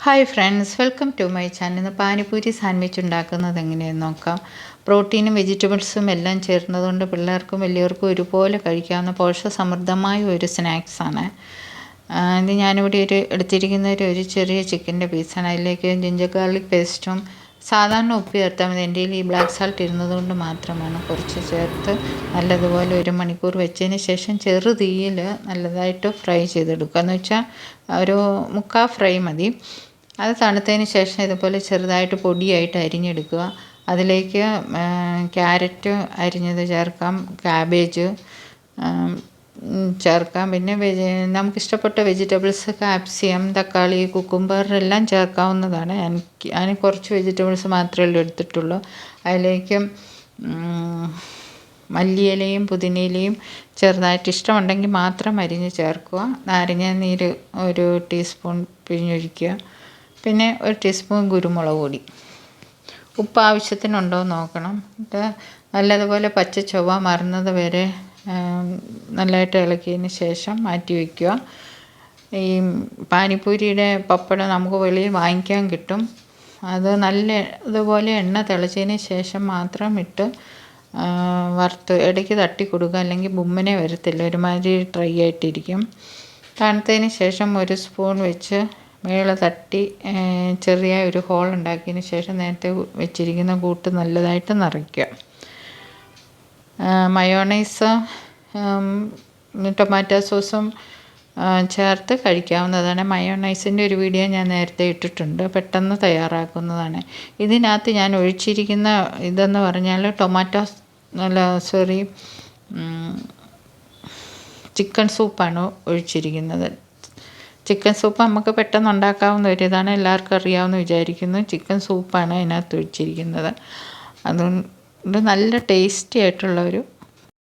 Hi friends welcome to my channel ഇന്ന് panipuri sandwich ഉണ്ടാക്കുന്നത് എങ്ങനെയെന്ന് നോക്കാം. പ്രോട്ടീനും വെജിറ്റബിൾസും എല്ലാം ചേർന്നതുകൊണ്ട് പിള്ളേർക്കും വലിയവർക്കും ഒരുപോലെ കഴിക്കാവുന്ന പോഷകസമൃദ്ധമായ ഒരു സ്നാക്സാണ് ഇത് ഞാനിവിടെ ഒരു എടുത്തിരിക്കുന്ന ഒരു ഒരു ചെറിയ ചിക്കന്റെ പീസാണ് അതിലേക്ക് ജിഞ്ചർ ഗാർലിക് പേസ്റ്റും സാധാരണ ഉപ്പ് ചേർത്താൽ മതി. എന്റെ ഈ ബ്ലാക്ക് സാൾട്ട് ഇരുന്നതുകൊണ്ട് മാത്രമാണ് കുറച്ച് ചേർത്ത് നല്ലതുപോലെ ഒരു മണിക്കൂർ വെച്ചതിന് ശേഷം ചെറു തീയിൽ നല്ലതായിട്ട് ഫ്രൈ ചെയ്തെടുക്കുക. എന്ന് വെച്ചാൽ ഒരു മുക്കാൽ ഫ്രൈ മതി. അത് തണുത്തതിന് ശേഷം ഇതുപോലെ ചെറുതായിട്ട് പൊടിയായിട്ട് അരിഞ്ഞെടുക്കുക. അതിലേക്ക് ക്യാരറ്റ് അരിഞ്ഞത് ചേർക്കാം കാബേജ് ചേർക്കാം. പിന്നെ വെജ് നമുക്കിഷ്ടപ്പെട്ട വെജിറ്റബിൾസ് കാപ്സിയം തക്കാളി കുക്കുംബർ എല്ലാം ചേർക്കാവുന്നതാണ്. എനിക്ക് അതിന് കുറച്ച് വെജിറ്റബിൾസ് മാത്രമേ ഉള്ളൂ എടുത്തിട്ടുള്ളൂ. അതിലേക്ക് മല്ലിയിലയും പുതിനയിലയും ചെറുതായിട്ട് ഇഷ്ടമുണ്ടെങ്കിൽ മാത്രം അരിഞ്ഞ് ചേർക്കുക. നാരങ്ങ നീര് ഒരു ടീസ്പൂൺ പിഴിഞ്ഞൊഴിക്കുക. പിന്നെ ഒരു ടീസ്പൂൺ കുരുമുളക് പൊടി. ഉപ്പ് ആവശ്യത്തിനുണ്ടോ എന്ന് നോക്കണം. എന്നിട്ട് നല്ലതുപോലെ പച്ച ചൊവ്വ മറന്നത് വരെ നല്ലതായിട്ട് ഇളക്കിയതിന് ശേഷം മാറ്റി വയ്ക്കുക ഈ പാനിപ്പൂരിയുടെ പപ്പടം നമുക്ക് വെളിയിൽ വാങ്ങിക്കാൻ കിട്ടും. അത് നല്ല ഇതുപോലെ എണ്ണ തിളച്ചതിന് ശേഷം മാത്രം ഇട്ട് വറുത്ത് ഇടയ്ക്ക് തട്ടി കൊടുക്കുക. അല്ലെങ്കിൽ ബുമ്മനെ വരത്തില്ല. ഒരുമാതിരി ഡ്രൈ ആയിട്ടിരിക്കും. തണുത്തതിന് ശേഷം ഒരു സ്പൂൺ വെച്ച് മേള തട്ടി ചെറിയ ഒരു ഹോൾ ഉണ്ടാക്കിയതിന് ശേഷം നേരത്തെ വെച്ചിരിക്കുന്ന കൂട്ട് നല്ലതായിട്ട് നിറയ്ക്കുക. മയോണൈസ് ടൊമാറ്റോ സോസും ചേർത്ത് കഴിക്കാവുന്നതാണ്. മയോണൈസിന്റെ ഒരു വീഡിയോ ഞാൻ നേരത്തെ ഇട്ടിട്ടുണ്ട്. പെട്ടെന്ന് തയ്യാറാക്കുന്നതാണ്. ഇതിനകത്ത് ഞാൻ ഒഴിച്ചിരിക്കുന്ന ഇതെന്ന് പറഞ്ഞാൽ ടൊമാറ്റോ അല്ല സോറി ചിക്കൻ സൂപ്പാണ് ഒഴിച്ചിരിക്കുന്നത്. ചിക്കൻ സൂപ്പ് നമുക്ക് പെട്ടെന്ന് ഉണ്ടാക്കാവുന്ന ഒരു ഇതാണ്. എല്ലാവർക്കും അറിയാമെന്ന് വിചാരിക്കുന്നു. ചിക്കൻ സൂപ്പാണ് അതിനകത്ത് ഒഴിച്ചിരിക്കുന്നത്. അതുകൊണ്ട് നല്ല ടേസ്റ്റി ആയിട്ടുള്ള ഒരു